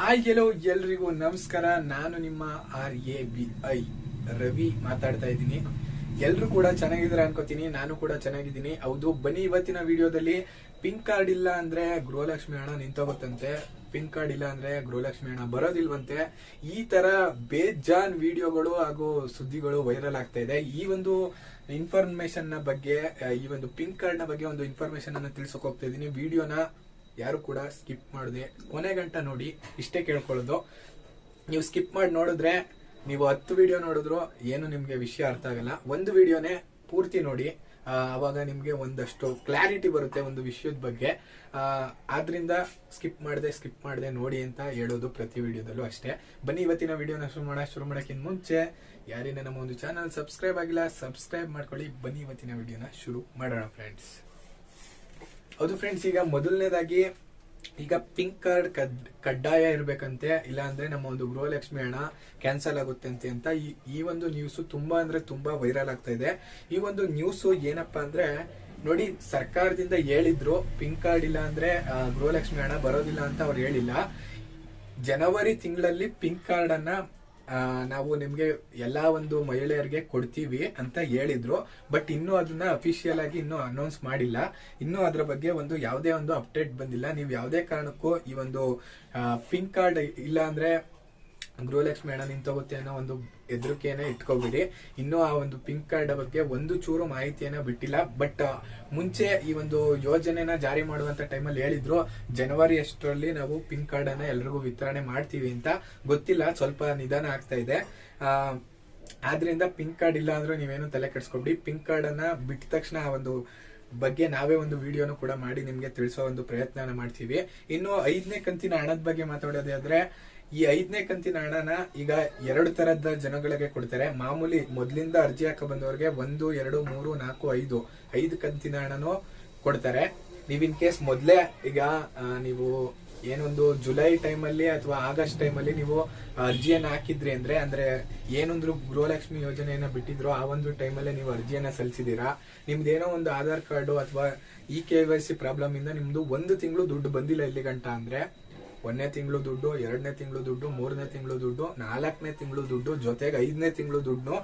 Hi hello ಎಲ್ರಿಗೂ ನಮಸ್ಕಾರ. ನಾನು ನಿಮ್ಮ R A B I Ravi ಮಾತಾಡ್ತಾ ಇದ್ದೀನಿ. ಎಲ್ರು ಕೂಡ ಚೆನ್ನಾಗಿದ್ದಾರೆ ಅನ್ಕೋತೀನಿ. ನಾನು ಕೂಡ ಚೆನ್ನಾಗಿದ್ದೀನಿ. ಹೌದು, ಬನ್ನಿ ಇವತ್ತಿನ ವಿಡಿಯೋದಲ್ಲಿ ಪಿನ್ ಕಾರ್ಡ್ ಇಲ್ಲ ಅಂದ್ರೆ ಗೃಹಲಕ್ಷ್ಮಿ ಹಣ ನಿಂತೋಗುತ್ತಂತೆ. ಪಿನ್ ಕಾರ್ಡ್ ಇಲ್ಲ ಅಂದ್ರೆ ಗೃಹಲಕ್ಷ್ಮಿ ಹಣ ಬರೋದಿಲ್ವಂತೆ. ಈ ತರ ಬೇಜಾನ್ ವಿಡಿಯೋಗಳು ಹಾಗೂ ಸುದ್ದಿಗಳು ವೈರಲ್ ಆಗ್ತಾ ಇದೆ. ಈ ಒಂದು ಇನ್ಫಾರ್ಮೇಶನ್ನ ಬಗ್ಗೆ, ಈ ಒಂದು ಪಿನ್ ಕಾರ್ಡ್ನ ಬಗ್ಗೆ ಒಂದು ಇನ್ಫಾರ್ಮೇಶನ್ ಅನ್ನ ತಿಳ್ಸಕ್ ಹೋಗ್ತಾ ಇದೀನಿ ವಿಡಿಯೋನ ಯಾರು ಕೂಡ ಸ್ಕಿಪ್ ಮಾಡಿದೆ. ಕೊನೆ ಗಂಟ ನೋಡಿ ಇಷ್ಟೇ ಕೇಳ್ಕೊಳ್ಳೋದು. ನೀವು ಸ್ಕಿಪ್ ಮಾಡಿ ನೋಡಿದ್ರೆ ನೀವು ಹತ್ತು ವಿಡಿಯೋ ನೋಡಿದ್ರು ಏನು ನಿಮಗೆ ವಿಷಯ ಅರ್ಥ ಆಗಲ್ಲ. ಒಂದು ವಿಡಿಯೋನೇ ಪೂರ್ತಿ ನೋಡಿ. ಆವಾಗ ನಿಮ್ಗೆ ಒಂದಷ್ಟು ಕ್ಲಾರಿಟಿ ಬರುತ್ತೆ ಒಂದು ವಿಷಯದ ಬಗ್ಗೆ. ಆದ್ರಿಂದ ಸ್ಕಿಪ್ ಮಾಡಿದೆ ಸ್ಕಿಪ್ ಮಾಡಿದೆ ನೋಡಿ ಅಂತ ಹೇಳೋದು ಪ್ರತಿ ವಿಡಿಯೋದಲ್ಲೂ ಅಷ್ಟೇ. ಬನ್ನಿ ಇವತ್ತಿನ ವಿಡಿಯೋನ ಶುರು ಮಾಡ, ಶುರು ಮಾಡೋಕ್ಕಿಂತ ಮುಂಚೆ ಯಾರಿನ ನಮ್ಮ ಒಂದು ಚಾನಲ್ ಸಬ್ಸ್ಕ್ರೈಬ್ ಆಗಿಲ್ಲ ಸಬ್ಸ್ಕ್ರೈಬ್ ಮಾಡ್ಕೊಳ್ಳಿ. ಬನ್ನಿ ಇವತ್ತಿನ ವಿಡಿಯೋನ ಶುರು ಮಾಡೋಣ ಫ್ರೆಂಡ್ಸ್ ಹೌದು ಫ್ರೆಂಡ್ಸ್ ಈಗ ಮೊದಲನೇದಾಗಿ ಈಗ ಪಿಂಕ್ ಕಾರ್ಡ್ ಕಡ್ಡಾಯ ಇರಬೇಕಂತೆ ಇಲ್ಲ ಅಂದ್ರೆ ನಮ್ಮ ಒಂದು ಗೃಹಲಕ್ಷ್ಮಿ ಹಣ ಕ್ಯಾನ್ಸಲ್ ಆಗುತ್ತೆ ಅಂತೆ ಅಂತ ಈ ಈ ಒಂದು ನ್ಯೂಸು ತುಂಬಾ ಅಂದ್ರೆ ತುಂಬಾ ವೈರಲ್ ಆಗ್ತಾ ಇದೆ. ಈ ಒಂದು ನ್ಯೂಸು ಏನಪ್ಪಾ ಅಂದ್ರೆ, ನೋಡಿ ಸರ್ಕಾರದಿಂದ ಹೇಳಿದ್ರು ಪಿಂಕ್ ಕಾರ್ಡ್ ಇಲ್ಲ ಅಂದ್ರೆ ಗೃಹಲಕ್ಷ್ಮಿ ಹಣ ಬರೋದಿಲ್ಲ ಅಂತ ಅವ್ರು ಹೇಳಿಲ್ಲ. ಜನವರಿ ತಿಂಗಳಲ್ಲಿ ಪಿಂಕ್ ಕಾರ್ಡ್ ಅನ್ನ ನಾವು ನಿಮಗೆ ಎಲ್ಲಾ ಒಂದು ಮಹಿಳೆಯರಿಗೆ ಕೊಡ್ತೀವಿ ಅಂತ ಹೇಳಿದ್ರು. ಬಟ್ ಇನ್ನೂ ಅದನ್ನ ಅಫಿಷಿಯಲ್ ಆಗಿ ಇನ್ನೂ ಅನೌನ್ಸ್ ಮಾಡಿಲ್ಲ. ಇನ್ನೂ ಅದರ ಬಗ್ಗೆ ಒಂದು ಯಾವುದೇ ಒಂದು ಅಪ್ಡೇಟ್ ಬಂದಿಲ್ಲ. ನೀವು ಯಾವುದೇ ಕಾರಣಕ್ಕೂ ಈ ಒಂದು ಪಿಂಕ್ ಕಾರ್ಡ್ ಇಲ್ಲ ಅಂದ್ರೆ ಗೃಹಲಕ್ಷ್ಮಿ ಹಣ ತಗೋತಿ ಅನ್ನೋ ಒಂದು ಹೆದರಿಕೆಯನ್ನ ಇಟ್ಕೋಬಿಡಿ. ಇನ್ನೂ ಆ ಒಂದು ಪಿಂಕ್ ಕಾರ್ಡ್ ಬಗ್ಗೆ ಒಂದು ಚೂರು ಮಾಹಿತಿಯನ್ನ ಬಿಟ್ಟಿಲ್ಲ. ಬಟ್ ಮುಂಚೆ ಈ ಒಂದು ಯೋಜನೆನ ಜಾರಿ ಮಾಡುವಂತ ಟೈಮಲ್ಲಿ ಹೇಳಿದ್ರು ಜನವರಿ ಅಷ್ಟರಲ್ಲಿ ನಾವು ಪಿಂಕ್ ಕಾರ್ಡ್ ಅನ್ನ ಎಲ್ರಿಗೂ ವಿತರಣೆ ಮಾಡ್ತೀವಿ ಅಂತ. ಗೊತ್ತಿಲ್ಲ ಸ್ವಲ್ಪ ನಿಧಾನ ಆಗ್ತಾ ಇದೆ. ಆ, ಆದ್ರಿಂದ ಪಿಂಕ್ ಕಾರ್ಡ್ ಇಲ್ಲ ಅಂದ್ರೆ ನೀವೇನು ತಲೆ ಕೆಡಿಸ್ಕೊಬಿಡಿ. ಪಿಂಕ್ ಕಾರ್ಡ್ ಅನ್ನ ಬಿಟ್ಟ ತಕ್ಷಣ ಆ ಒಂದು ಬಗ್ಗೆ ನಾವೇ ಒಂದು ವಿಡಿಯೋನು ಕೂಡ ಮಾಡಿ ನಿಮ್ಗೆ ತಿಳಿಸೋ ಒಂದು ಪ್ರಯತ್ನ ಮಾಡ್ತೀವಿ. ಇನ್ನು ಐದನೇ ಕಂತಿನ ಹಣದ ಬಗ್ಗೆ ಮಾತಾಡೋದಾದ್ರೆ ಈ ಐದನೇ ಕಂತಿನ ಹಣನ ಈಗ ಎರಡು ತರದ ಜನಗಳಿಗೆ ಕೊಡ್ತಾರೆ. ಮಾಮೂಲಿ ಮೊದಲಿಂದ ಅರ್ಜಿ ಹಾಕ ಬಂದವರಿಗೆ ಒಂದು, ಎರಡು, ಮೂರು, ನಾಲ್ಕು, ಐದು. ಐದು ಕಂತಿನ ಹಣನು ಕೊಡ್ತಾರೆ. ನೀವ್ ಇನ್ ಕೇಸ್ ಮೊದ್ಲೇ ಈಗ ನೀವು ಏನೊಂದು ಜುಲೈ ಟೈಮಲ್ಲಿ ಅಥವಾ ಆಗಸ್ಟ್ ಟೈಮಲ್ಲಿ ನೀವು ಅರ್ಜಿಯನ್ನ ಹಾಕಿದ್ರಿ ಅಂದ್ರೆ ಅಂದ್ರೆ ಏನೊಂದು ಗೃಹಲಕ್ಷ್ಮಿ ಯೋಜನೆಯನ್ನ ಬಿಟ್ಟಿದ್ರು ಆ ಒಂದು ಟೈಮಲ್ಲೇ ನೀವು ಅರ್ಜಿಯನ್ನ ಸಲ್ಲಿಸಿದೀರಾ. ನಿಮ್ದೇನೋ ಒಂದು ಆಧಾರ್ ಕಾರ್ಡು ಅಥವಾ E K Y C problem ಇಂದ ನಿಮ್ದು ಒಂದು ತಿಂಗಳು ದುಡ್ಡು ಬಂದಿಲ್ಲ ಇಲ್ಲಿ ಗಂಟ ಅಂದ್ರೆ ಒಂದನೇ ತಿಂಗಳು ದುಡ್ಡು, ಎರಡನೇ ತಿಂಗಳು ದುಡ್ಡು, ಮೂರನೇ ತಿಂಗಳು ದುಡ್ಡು, ನಾಲ್ಕನೇ ತಿಂಗಳು ದುಡ್ಡು, ಜೊತೆಗೆ ಐದನೇ ತಿಂಗಳು ದುಡ್ಡು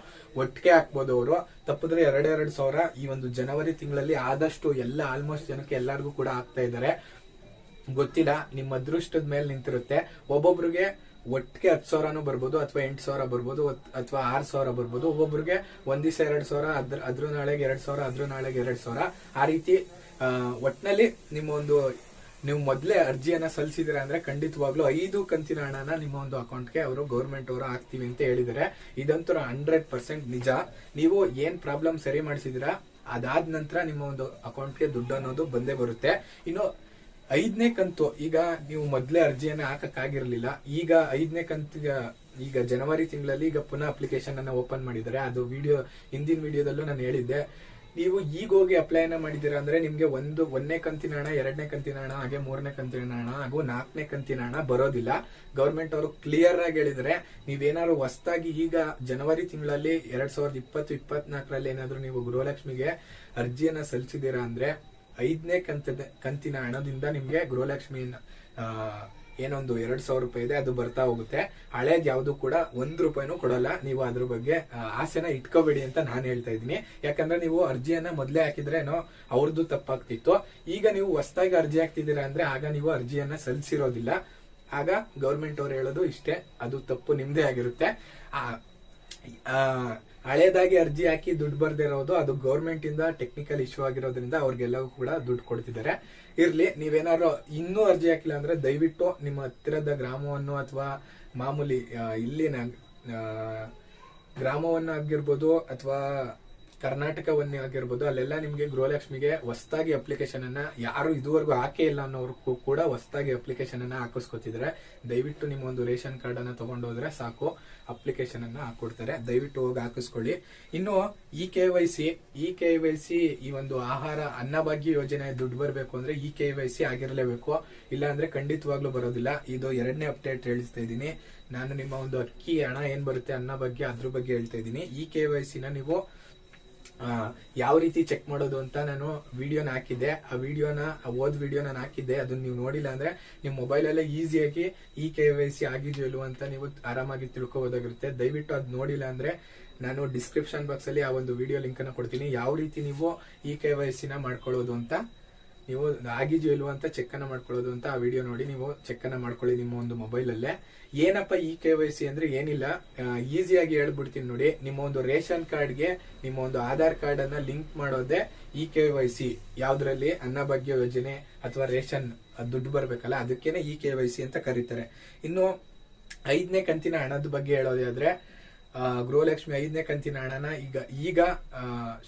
ಒಟ್ಟಿಗೆ ಹಾಕ್ಬೋದು ಅವರು. ತಪ್ಪಿದ್ರೆ ಎರಡೆರಡು ಸಾವಿರ ಈ ಒಂದು ಜನವರಿ ತಿಂಗಳಲ್ಲಿ ಆದಷ್ಟು ಎಲ್ಲ ಆಲ್ಮೋಸ್ಟ್ ಜನಕ್ಕೆ ಎಲ್ಲರಿಗೂ ಕೂಡ ಆಗ್ತಾ ಇದ್ದಾರೆ. ಗೊತ್ತಿಲ್ಲ, ನಿಮ್ಮ ಅದೃಷ್ಟದ ಮೇಲೆ ನಿಂತಿರುತ್ತೆ. ಒಬ್ಬೊಬ್ರಿಗೆ ಒಟ್ಟಿಗೆ ಹತ್ತು ಸಾವಿರನೂ ಬರ್ಬೋದು, ಅಥವಾ ಎಂಟು ಸಾವಿರ ಬರ್ಬೋದು ಅಥವಾ ಆರು ಸಾವಿರ ಬರ್ಬೋದು. ಒಬ್ಬೊಬ್ರಿಗೆ ಒಂದ್ ದಿವಸ ಎರಡು ಸಾವಿರ, ಅದ್ರ ಅದ್ರ ನಾಳೆಗೆ ಎರಡು ಸಾವಿರ, ಅದ್ರ ನಾಳೆಗೆ ಎರಡು ಸಾವಿರ. ಆ ರೀತಿ ಒಟ್ಟಿನಲ್ಲಿ ನಿಮ್ಮ ಒಂದು ನೀವು ಮೊದಲೇ ಅರ್ಜಿಯನ್ನ ಸಲ್ಲಿಸಿದ್ರೆ ಅಂದ್ರೆ ಖಂಡಿತವಾಗ್ಲೂ ಐದು ಕಂತಿನ ಹಣನ ನಿಮ್ಮ ಒಂದು ಅಕೌಂಟ್ಗೆ ಅವರು ಗೌರ್ಮೆಂಟ್ ಅವರು ಹಾಕ್ತೀವಿ ಅಂತ ಹೇಳಿದರೆ ಇದಂತೂ ಹಂಡ್ರೆಡ್ ಪರ್ಸೆಂಟ್ ನಿಜ. ನೀವು ಏನ್ ಪ್ರಾಬ್ಲಮ್ ಸರಿ ಮಾಡಿಸಿದಿರಾ ಅದಾದ ನಂತರ ನಿಮ್ಮ ಒಂದು ಅಕೌಂಟ್ಗೆ ದುಡ್ಡು ಅನ್ನೋದು ಬಂದೇ ಬರುತ್ತೆ. ಇನ್ನು ಐದನೇ ಕಂತು, ಈಗ ನೀವು ಮೊದಲೇ ಅರ್ಜಿಯನ್ನ ಹಾಕಕ್ಕಾಗಿರ್ಲಿಲ್ಲ. ಈಗ ಐದನೇ ಕಂತಿಗೆ, ಈಗ ಜನವರಿ ತಿಂಗಳಲ್ಲಿ ಈಗ ಪುನಃ ಅಪ್ಲಿಕೇಶನ್ ಅನ್ನ ಓಪನ್ ಮಾಡಿದ್ದಾರೆ. ಅದು ವಿಡಿಯೋ ಹಿಂದಿನ ವಿಡಿಯೋದಲ್ಲೂ ನಾನು ಹೇಳಿದ್ದೆ. ನೀವು ಈಗ ಹೋಗಿ ಅಪ್ಲೈನ ಮಾಡಿದ್ದೀರಾ ಅಂದ್ರೆ ನಿಮ್ಗೆ ಒಂದು, ಒಂದನೇ ಕಂತಿನ ಹಣ, ಎರಡನೇ ಕಂತಿನ ಹಣ, ಹಾಗೆ ಮೂರನೇ ಕಂತಿನ ಹಣ, ಹಾಗೂ ನಾಲ್ಕನೇ ಕಂತಿನ ಹಣ ಬರೋದಿಲ್ಲ. ಗೌರ್ಮೆಂಟ್ ಅವರು ಕ್ಲಿಯರ್ ಆಗಿ ಹೇಳಿದ್ರೆ ನೀವೇನಾದ್ರು ಹೊಸದಾಗಿ ಈಗ ಜನವರಿ ತಿಂಗಳಲ್ಲಿ ಎರಡ್ ಸಾವಿರದ ಇಪ್ಪತ್ತು, ಇಪ್ಪತ್ನಾಲ್ಕರಲ್ಲಿ ಏನಾದ್ರು ನೀವು ಗೃಹಲಕ್ಷ್ಮಿಗೆ ಅರ್ಜಿಯನ್ನ ಸಲ್ಲಿಸಿದೀರಾ ಅಂದ್ರೆ ಐದನೇ ಕಂತದ ಕಂತಿನ ಹಣದಿಂದ ನಿಮ್ಗೆ ಗೃಹಲಕ್ಷ್ಮಿಯನ್ನ ಏನೊಂದು ಎರಡ್ ಸಾವಿರ ರೂಪಾಯಿ ಇದೆ ಅದು ಬರ್ತಾ ಹೋಗುತ್ತೆ. ಹಳೇದ್ ಯಾವ್ದು ಕೂಡ ಒಂದ್ ರೂಪಾಯಿನೂ ಕೊಡಲ್ಲ. ನೀವು ಅದ್ರ ಬಗ್ಗೆ ಆಸೆನ ಇಟ್ಕೋಬೇಡಿ ಅಂತ ನಾನು ಹೇಳ್ತಾ ಇದ್ದೀನಿ. ಯಾಕಂದ್ರೆ ನೀವು ಅರ್ಜಿಯನ್ನ ಮೊದಲೇ ಹಾಕಿದ್ರೆ ಏನೋ ಅವ್ರದ್ದು ತಪ್ಪಾಗ್ತಿತ್ತು. ಈಗ ನೀವು ಹೊಸದಾಗಿ ಅರ್ಜಿ ಹಾಕ್ತಿದ್ದೀರಾ ಅಂದ್ರೆ ಆಗ ನೀವು ಅರ್ಜಿಯನ್ನ ಸಲ್ಲಿಸಿರೋದಿಲ್ಲ. ಆಗ ಗೌರ್ಮೆಂಟ್ ಅವ್ರು ಹೇಳೋದು ಇಷ್ಟೇ ಅದು ತಪ್ಪು ನಿಮ್ದೇ ಆಗಿರುತ್ತೆ. ಆ, ಹಳೇದಾಗಿ ಅರ್ಜಿ ಹಾಕಿ ದುಡ್ಡು ಬರ್ದಿರೋದು ಅದು ಗೌರ್ಮೆಂಟ್ ಇಂದ ಟೆಕ್ನಿಕಲ್ ಇಶ್ಯೂ ಆಗಿರೋದ್ರಿಂದ ಅವ್ರಿಗೆಲ್ಲವೂ ಕೂಡ ದುಡ್ಡು ಕೊಡ್ತಿದ್ದಾರೆ. ಇರ್ಲಿ, ನೀವೇನಾದ್ರು ಇನ್ನೂ ಅರ್ಜಿ ಹಾಕಿಲ್ಲ ಅಂದ್ರೆ ದಯವಿಟ್ಟು ನಿಮ್ಮ ಹತ್ತಿರದ ಗ್ರಾಮವನ್ನು ಅಥವಾ ಮಾಮೂಲಿ ಇಲ್ಲಿನ ಗ್ರಾಮವನ್ನು ಆಗಿರ್ಬೋದು ಅಥವಾ ಕರ್ನಾಟಕವನ್ನೇ ಆಗಿರ್ಬೋದು, ಅಲ್ಲೆಲ್ಲ ನಿಮಗೆ ಗೃಹಲಕ್ಷ್ಮಿಗೆ ಹೊಸದಾಗಿ ಅಪ್ಲಿಕೇಶನ್ ಅನ್ನ ಯಾರು ಇದುವರೆಗೂ ಹಾಕೇ ಇಲ್ಲ ಅನ್ನೋರ್ಗೂ ಕೂಡ ಹೊಸದಾಗಿ ಅಪ್ಲಿಕೇಶನ್ ಅನ್ನ ಹಾಕಿಸ್ಕೊತಿದ್ರೆ ದಯವಿಟ್ಟು ನಿಮ್ಮ ಒಂದು ರೇಷನ್ ಕಾರ್ಡ್ ಅನ್ನ ತಗೊಂಡೋದ್ರೆ ಸಾಕು ಅಪ್ಲಿಕೇಶನ್ ಅನ್ನ ಹಾಕೊಡ್ತಾರೆ. ದಯವಿಟ್ಟು ಹೋಗಿ ಹಾಕಿಸ್ಕೊಳ್ಳಿ. ಇನ್ನು E K Y C, E K Y C ಈ ಒಂದು ಆಹಾರ ಅನ್ನಭಾಗ್ಯ ಯೋಜನೆ ದುಡ್ಡು ಬರಬೇಕು ಅಂದ್ರೆ ಇ ಕೆ ವೈ ಸಿ ಆಗಿರಲೇಬೇಕು. ಇಲ್ಲ ಅಂದ್ರೆ ಖಂಡಿತವಾಗ್ಲೂ ಬರೋದಿಲ್ಲ. ಇದು ಎರಡನೇ ಅಪ್ಡೇಟ್ ಹೇಳಿಸ್ತಾ ಇದ್ದೀನಿ. ನಾನು ನಿಮ್ಮ ಒಂದು ಅಕ್ಕಿ, ಹಣ ಏನ್ ಬರುತ್ತೆ ಅನ್ನ ಬಗ್ಗೆ ಅದ್ರ ಬಗ್ಗೆ ಹೇಳ್ತಾ ಇದ್ದೀನಿ. ಇ ಕೆ ವೈ ಸಿನ ನೀವು ಯಾವ ರೀತಿ ಚೆಕ್ ಮಾಡೋದು ಅಂತ ನಾನು ವಿಡಿಯೋನ ಹಾಕಿದ್ದೆ. ಆ ವಿಡಿಯೋನ ಓದ್ ವಿಡಿಯೋ ನಾನು ಹಾಕಿದ್ದೆ. ಅದನ್ನ ನೀವು ನೋಡಿಲ್ಲ ಅಂದ್ರೆ ನಿಮ್ಮ ಮೊಬೈಲ್ ಅಲ್ಲೇ ಈಸಿಯಾಗಿ ಇ ಕೆ ವೈ ಸಿ ಆಗಿದೆಯೋ ಇಲ್ವೋ ಅಂತ ನೀವು ಆರಾಮಾಗಿ ತಿಳ್ಕೋಬೋದಾಗಿರುತ್ತೆ. ದಯವಿಟ್ಟು ಅದು ನೋಡಿಲ್ಲ ಅಂದ್ರೆ ನಾನು ಡಿಸ್ಕ್ರಿಪ್ಷನ್ ಬಾಕ್ಸ್ ಅಲ್ಲಿ ಆ ಒಂದು ವಿಡಿಯೋ ಲಿಂಕ್ ಅನ್ನ ಕೊಡ್ತೀನಿ. ಯಾವ ರೀತಿ ನೀವು ಇ ಕೆ ವೈ ಸಿನ ಮಾಡ್ಕೊಳ್ಳೋದು ಅಂತ ನೀವು ಆಗಿದೆಯೋ ಇಲ್ವೋ ಅಂತ ಚೆಕ್ ಅನ್ನ ಮಾಡ್ಕೊಳ್ಳೋದು ಅಂತ ಆ ವಿಡಿಯೋ ನೋಡಿ, ನೀವು ಚೆಕ್ ಅನ್ನ ಮಾಡ್ಕೊಳ್ಳಿ ನಿಮ್ಮ ಒಂದು ಮೊಬೈಲ್ ಅಲ್ಲೇ ಏನಪ್ಪ ಇ ಕೆ ವೈ ಸಿ ಅಂದ್ರೆ ಏನಿಲ್ಲ ಈಸಿಯಾಗಿ ಹೇಳ್ಬಿಡ್ತೀನಿ ನೋಡಿ, ನಿಮ್ಮ ಒಂದು ರೇಷನ್ ಕಾರ್ಡ್ಗೆ ನಿಮ್ಮ ಒಂದು ಆಧಾರ್ ಕಾರ್ಡ್ ಅನ್ನ ಲಿಂಕ್ ಮಾಡೋದೇ ಇ ಕೆ ವೈ ಸಿ. ಯಾವ್ದ್ರಲ್ಲಿ? ಅನ್ನಭಾಗ್ಯ ಯೋಜನೆ ಅಥವಾ ರೇಷನ್ ದುಡ್ಡು ಬರ್ಬೇಕಲ್ಲ, ಅದಕ್ಕೇನೆ ಇ ಕೆ ವೈ ಸಿ ಅಂತ ಕರೀತಾರೆ. ಇನ್ನು ಐದನೇ ಕಂತಿನ ಹಣದ ಬಗ್ಗೆ ಹೇಳೋದಾದ್ರೆ ಗೃಹಲಕ್ಷ್ಮಿ ಐದನೇ ಕಂತಿನ ಹಣನ ಈಗ ಈಗ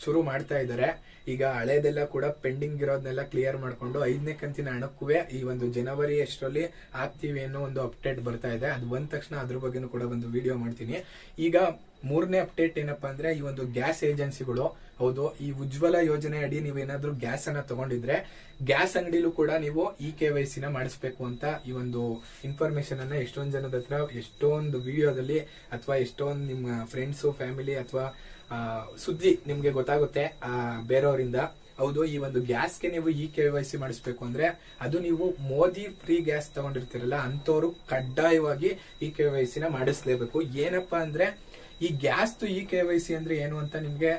ಶುರು ಮಾಡ್ತಾ ಇದ್ದಾರೆ. ಈಗ ಹಳೇದೆಲ್ಲ ಕೂಡ ಪೆಂಡಿಂಗ್ ಇರೋದನ್ನೆಲ್ಲ ಕ್ಲಿಯರ್ ಮಾಡಿಕೊಂಡು ಐದನೇ ಕಂತಿನ ಹಣಕ್ಕೂ ಈ ಒಂದು ಜನವರಿ ಅಷ್ಟರಲ್ಲಿ ಆಗ್ತೀವಿ ಅನ್ನೋ ಒಂದು ಅಪ್ಡೇಟ್ ಬರ್ತಾ ಇದೆ. ಅದು ಬಂದ ತಕ್ಷಣ ಅದ್ರ ಬಗ್ಗೆನೂ ಕೂಡ ಒಂದು ವಿಡಿಯೋ ಮಾಡ್ತೀನಿ. ಈಗ ಮೂರನೇ ಅಪ್ಡೇಟ್ ಏನಪ್ಪಾ ಅಂದ್ರೆ ಈ ಒಂದು ಗ್ಯಾಸ್ ಏಜೆನ್ಸಿಗಳು, ಹೌದು, ಈ ಉಜ್ವಲ ಯೋಜನೆ ಅಡಿ ನೀವೇನಾದ್ರೂ ಗ್ಯಾಸ್ ಅನ್ನ ತಗೊಂಡಿದ್ರೆ, ಗ್ಯಾಸ್ ಅಂಗಡಿಲೂ ಕೂಡ ನೀವು ಇ ಕೆ ವೈ ಸಿನ ಮಾಡಿಸ್ಬೇಕು ಅಂತ ಈ ಒಂದು ಇನ್ಫಾರ್ಮೇಶನ್ ಅನ್ನ ಎಷ್ಟೊಂದ್ ಜನದ ಹತ್ರ, ಎಷ್ಟೊಂದು ವಿಡಿಯೋದಲ್ಲಿ ಅಥವಾ ಎಷ್ಟೊಂದು ನಿಮ್ಮ ಫ್ರೆಂಡ್ಸ್ ಫ್ಯಾಮಿಲಿ ಅಥವಾ ಸುದ್ದಿ ನಿಮ್ಗೆ ಗೊತ್ತಾಗುತ್ತೆ ಬೇರೆಯವರಿಂದ ಹೌದು, ಈ ಒಂದು ಗ್ಯಾಸ್ಗೆ ನೀವು ಇ ಕೆ ವೈ ಸಿ ಮಾಡಿಸ್ಬೇಕು ಅಂದ್ರೆ ಅದು ನೀವು ಮೋದಿ ಫ್ರೀ ಗ್ಯಾಸ್ ತಗೊಂಡಿರ್ತೀರಲ್ಲ ಅಂತವರು ಕಡ್ಡಾಯವಾಗಿ ಇ ಕೆ ವೈ ಸಿನ ಮಾಡಿಸ್ಲೇಬೇಕು. ಏನಪ್ಪಾ ಅಂದ್ರೆ, ಈ gas E K Y C ಅಂದ್ರೆ ಏನು ಅಂತ ನಿಮ್ಗೆ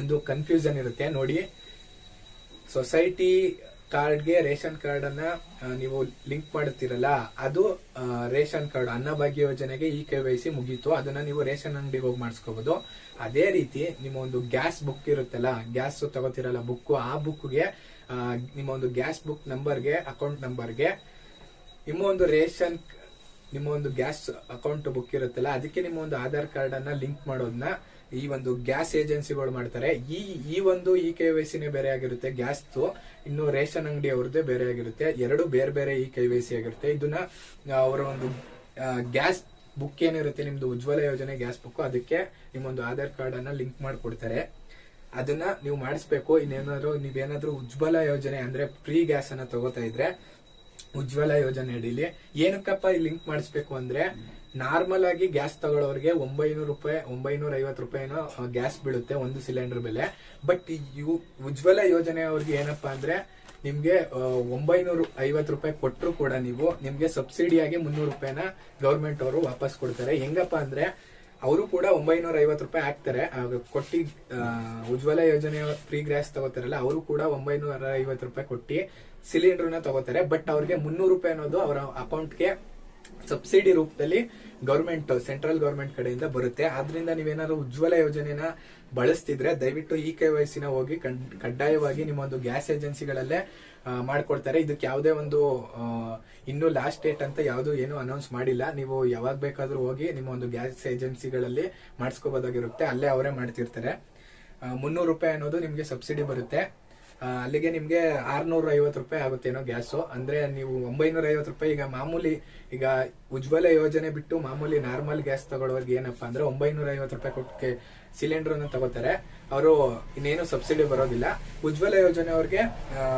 ಒಂದು ಕನ್ಫ್ಯೂಷನ್ ಇರುತ್ತೆ. ನೋಡಿ ಸೊಸೈಟಿ ಕಾರ್ಡ್ಗೆ ರೇಷನ್ ಕಾರ್ಡ್ ಅನ್ನ ನೀವು ಲಿಂಕ್ ಮಾಡುತ್ತೀರಲ್ಲ, ಅದು ರೇಷನ್ ಕಾರ್ಡ್ ಅನ್ನಭಾಗ್ಯ ಯೋಜನೆಗೆ ಈ ಕೆ ವೈ ಸಿ ಮುಗೀತು. ಅದನ್ನ ನೀವು ರೇಷನ್ ಅಂಗಡಿಗೆ ಹೋಗಿ ಮಾಡಿಸ್ಕೋಬಹುದು ಅದೇ ರೀತಿ ನಿಮ್ಮ ಒಂದು ಗ್ಯಾಸ್ ಬುಕ್ ಇರುತ್ತಲ್ಲ, ಗ್ಯಾಸ್ ತಗೋತಿರಲ್ಲ ಬುಕ್ ಆ ಬುಕ್ಗೆ ನಿಮ್ಮ ಒಂದು ಗ್ಯಾಸ್ ಬುಕ್ ನಂಬರ್ಗೆ, ಅಕೌಂಟ್ ನಂಬರ್ಗೆ ನಿಮ್ಮ ಒಂದು ರೇಷನ್ ನಿಮ್ಮ ಒಂದು ಗ್ಯಾಸ್ ಅಕೌಂಟ್ ಬುಕ್ ಇರುತ್ತಲ್ಲ, ಅದಕ್ಕೆ ನಿಮ್ಮ ಒಂದು ಆಧಾರ್ ಕಾರ್ಡ್ ಅನ್ನ ಲಿಂಕ್ ಮಾಡೋದನ್ನ ಈ ಒಂದು ಗ್ಯಾಸ್ ಏಜೆನ್ಸಿಗಳು ಮಾಡ್ತಾರೆ. ಈ ಈ ಒಂದು ಇ ಕೆ ವೈ ಸಿನೇ ಬೇರೆ ಆಗಿರುತ್ತೆ ಗ್ಯಾಸ್ ಇನ್ನು ರೇಷನ್ ಅಂಗಡಿ ಅವ್ರದ್ದೇ ಬೇರೆ ಆಗಿರುತ್ತೆ. ಎರಡು ಬೇರೆ ಬೇರೆ ಇ ಕೆ ವೈ ಸಿ ಆಗಿರುತ್ತೆ. ಇದನ್ನ ಅವರ ಒಂದು ಗ್ಯಾಸ್ ಬುಕ್ ಏನಿರುತ್ತೆ, ನಿಮ್ದು ಉಜ್ವಲ ಯೋಜನೆ ಗ್ಯಾಸ್ ಬುಕ್ ಅದಕ್ಕೆ ನಿಮ್ಮೊಂದು ಆಧಾರ್ ಕಾರ್ಡ್ ಅನ್ನ ಲಿಂಕ್ ಮಾಡಿಕೊಡ್ತಾರೆ. ಅದನ್ನ ನೀವು ಮಾಡಿಸ್ಬೇಕು. ಇನ್ನೇನಾದ್ರು, ನೀವೇನಾದ್ರೂ ಉಜ್ವಲ ಯೋಜನೆ ಅಂದ್ರೆ ಫ್ರೀ ಗ್ಯಾಸ್ ಅನ್ನ ತಗೋತಾ ಇದ್ರೆ ಉಜ್ವಲ ಯೋಜನೆ ಅಡಿಲಿ. ಏನಕ್ಕಪ್ಪ ಈ ಲಿಂಕ್ ಮಾಡಿಸ್ಬೇಕು ಅಂದ್ರೆ ನಾರ್ಮಲ್ ಆಗಿ ಗ್ಯಾಸ್ ತಗೊಳ್ಳೋರಿಗೆ ಒಂಬೈನೂರು ರೂಪಾಯಿ ಒಂಬೈನೂರ ಐವತ್ತು ರೂಪಾಯಿನೋ ಗ್ಯಾಸ್ ಬೀಳುತ್ತೆ ಒಂದು ಸಿಲಿಂಡರ್ ಬೆಲೆ. ಬಟ್ ಇವು ಉಜ್ವಲ ಯೋಜನೆ ಅವ್ರಿಗೆ ಏನಪ್ಪಾ ಅಂದ್ರೆ, ನಿಮ್ಗೆ ಒಂಬೈನೂರ ಐವತ್ತು ರೂಪಾಯಿ ಕೊಟ್ಟರು ಕೂಡ ನೀವು, ನಿಮ್ಗೆ ಸಬ್ಸಿಡಿಯಾಗಿ ಮುನ್ನೂರು ರೂಪಾಯಿನ ಗೌರ್ಮೆಂಟ್ ಅವರು ವಾಪಸ್ ಕೊಡ್ತಾರೆ. ಹೆಂಗಪ್ಪ ಅಂದ್ರೆ ಅವರು ಕೂಡ ಒಂಬೈನೂರ ಐವತ್ತು ರೂಪಾಯಿ ಹಾಕ್ತಾರೆ. ಕೊಟ್ಟಿ ಉಜ್ವಲ ಯೋಜನೆ ಫ್ರೀ ಗ್ಯಾಸ್ ತಗೋತಾರಲ್ಲ, ಅವರು ಕೂಡ ಒಂಬೈನೂರ ಐವತ್ತು ರೂಪಾಯಿ ಕೊಟ್ಟಿ ಸಿಲಿಂಡರ್ನ ತಗೋತಾರೆ. ಬಟ್ ಅವ್ರಿಗೆ ಮುನ್ನೂರು ರೂಪಾಯಿ ಅನ್ನೋದು ಅವರ ಅಕೌಂಟ್ಗೆ ಸಬ್ಸಿಡಿ ರೂಪದಲ್ಲಿ ಗೌರ್ಮೆಂಟ್, ಸೆಂಟ್ರಲ್ ಗೌರ್ಮೆಂಟ್ ಕಡೆಯಿಂದ ಬರುತ್ತೆ. ಆದ್ರಿಂದ ನೀವೇನಾದ್ರು ಉಜ್ವಲ ಯೋಜನೆನ ಬಳಸ್ತಿದ್ರೆ ದಯವಿಟ್ಟು ಇ ಕೆ ವೈ ಸಿನ ಹೋಗಿ ಕಡ್- ಕಡ್ಡಾಯವಾಗಿ ನಿಮ್ಮ ಒಂದು ಗ್ಯಾಸ್ ಏಜೆನ್ಸಿಗಳಲ್ಲೇ ಮಾಡ್ಕೊಡ್ತಾರೆ. ಇದಕ್ಕೆ ಯಾವುದೇ ಒಂದು ಇನ್ನೂ ಲಾಸ್ಟ್ ಡೇಟ್ ಅಂತ ಯಾವುದು ಏನು ಅನೌನ್ಸ್ ಮಾಡಿಲ್ಲ. ನೀವು ಯಾವಾಗ ಬೇಕಾದ್ರೂ ಹೋಗಿ ನಿಮ್ಮ ಒಂದು ಗ್ಯಾಸ್ ಏಜೆನ್ಸಿಗಳಲ್ಲಿ ಮಾಡಿಸ್ಕೋಬೋದಾಗಿರುತ್ತೆ. ಅಲ್ಲೇ ಅವರೇ ಮಾಡ್ತಿರ್ತಾರೆ. ಮುನ್ನೂರು ರೂಪಾಯಿ ಅನ್ನೋದು ನಿಮಗೆ ಸಬ್ಸಿಡಿ ಬರುತ್ತೆ. ಅಲ್ಲಿಗೆ ನಿಮ್ಗೆ ಆರ್ನೂರ ಐವತ್ತು ರೂಪಾಯಿ ಆಗುತ್ತೇನೋ ಗ್ಯಾಸು. ಅಂದ್ರೆ ನೀವು ಒಂಬೈನೂರ ಐವತ್ತು ರೂಪಾಯಿ, ಈಗ ಮಾಮೂಲಿ ಈಗ ಉಜ್ವಲ ಯೋಜನೆ ಬಿಟ್ಟು ಮಾಮೂಲಿ ನಾರ್ಮಲ್ ಗ್ಯಾಸ್ ತಗೊಳ್ಳೋರ್ಗೆ ಏನಪ್ಪಾ ಅಂದ್ರೆ ಒಂಬೈನೂರ ಐವತ್ತು ರೂಪಾಯಿ ಕೊಟ್ಟು ಸಿಲಿಂಡರ್ ಅನ್ನ ತಗೋತಾರೆ ಅವರು ಇನ್ನೇನು ಸಬ್ಸಿಡಿ ಬರೋದಿಲ್ಲ. ಉಜ್ವಲ ಯೋಜನೆ ಅವ್ರಿಗೆ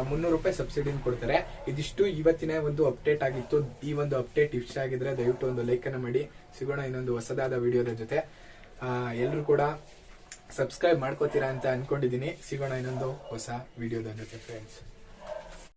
ಮುನ್ನೂರು ರೂಪಾಯಿ ಸಬ್ಸಿಡಿ ಕೊಡ್ತಾರೆ. ಇದಿಷ್ಟು ಇವತ್ತಿನ ಒಂದು ಅಪ್ಡೇಟ್ ಆಗಿತ್ತು. ಈ ಒಂದು ಅಪ್ಡೇಟ್ ಇಷ್ಟ ಆಗಿದ್ರೆ ದಯವಿಟ್ಟು ಒಂದು ಲೈಕ್ ಅನ್ನ ಮಾಡಿ. ಸಿಗೋಣ ಇನ್ನೊಂದು ಹೊಸದಾದ ವಿಡಿಯೋದ ಜೊತೆ. ಎಲ್ಲರೂ ಕೂಡ ಸಬ್ಸ್ಕ್ರೈಬ್ ಮಾಡ್ಕೋತೀರಾ ಅಂತ ಅನ್ಕೊಂಡಿದ್ದೀನಿ. ಸಿಗೋಣ ಇನ್ನೊಂದು ಹೊಸ ವಿಡಿಯೋದ ಫ್ರೆಂಡ್ಸ್